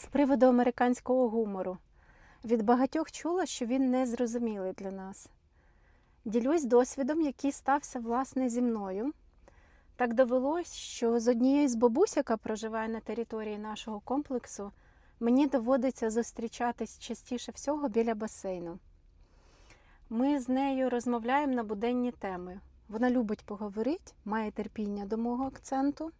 З приводу американського гумору. Від багатьох чула, що він незрозумілий для нас. Ділюсь досвідом, який стався власне зі мною. Так довелось, що з однією з бабусь, яка проживає на території нашого комплексу, мені доводиться зустрічатись частіше всього біля басейну. Ми з нею розмовляємо на буденні теми. Вона любить поговорити, має терпіння до мого акценту.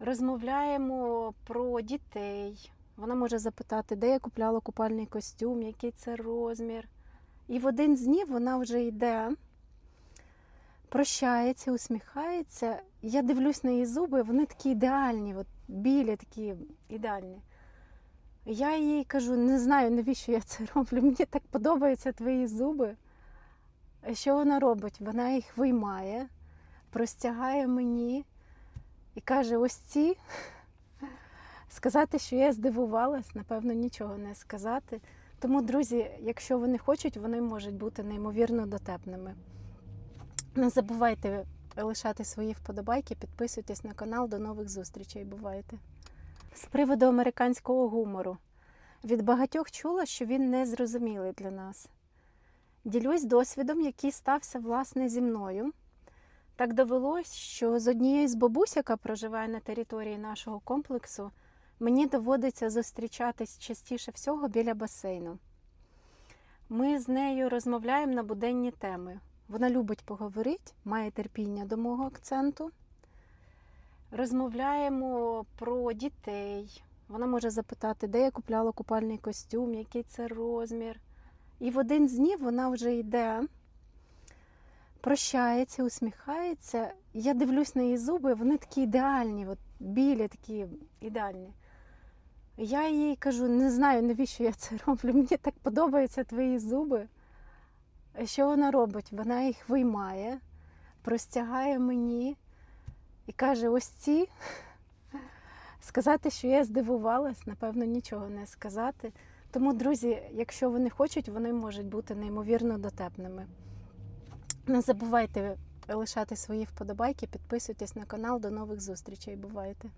Розмовляємо про дітей. Вона може запитати, де я купляла купальний костюм, який це розмір. І в один з днів вона вже йде, прощається, усміхається. Я дивлюсь на її зуби, вони такі ідеальні, от білі, такі ідеальні. Я їй кажу, не знаю, навіщо я це роблю. Мені так подобаються твої зуби. Що вона робить? Вона їх виймає, простягає мені і каже: ось ці. Сказати, що я здивувалась, напевно, нічого не сказати. Тому, друзі, якщо вони хочуть, вони можуть бути неймовірно дотепними. Не забувайте лишати свої вподобайки, підписуйтесь на канал. До нових зустрічей. Бувайте. З приводу американського гумору. Від багатьох чула, що він незрозумілий для нас. Ділюсь досвідом, який стався власне зі мною. Так довелось, що з однією з бабусь, яка проживає на території нашого комплексу, мені доводиться зустрічатись частіше всього біля басейну. Ми з нею розмовляємо на буденні теми. Вона любить поговорити, має терпіння до мого акценту. Розмовляємо про дітей. Вона може запитати, де я купляла купальний костюм, який це розмір. І в один з днів вона вже йде, прощається, усміхається. Я дивлюсь на її зуби, вони такі ідеальні, от білі, такі ідеальні. Я їй кажу, не знаю, навіщо я це роблю. Мені так подобаються твої зуби. Що вона робить? Вона їх виймає, простягає мені і каже: ось ці. Сказати, що я здивувалась, напевно, нічого не сказати. Тому, друзі, якщо вони хочуть, вони можуть бути неймовірно дотепними. Не забувайте лишати свої вподобайки, підписуйтесь на канал. До нових зустрічей. Бувайте!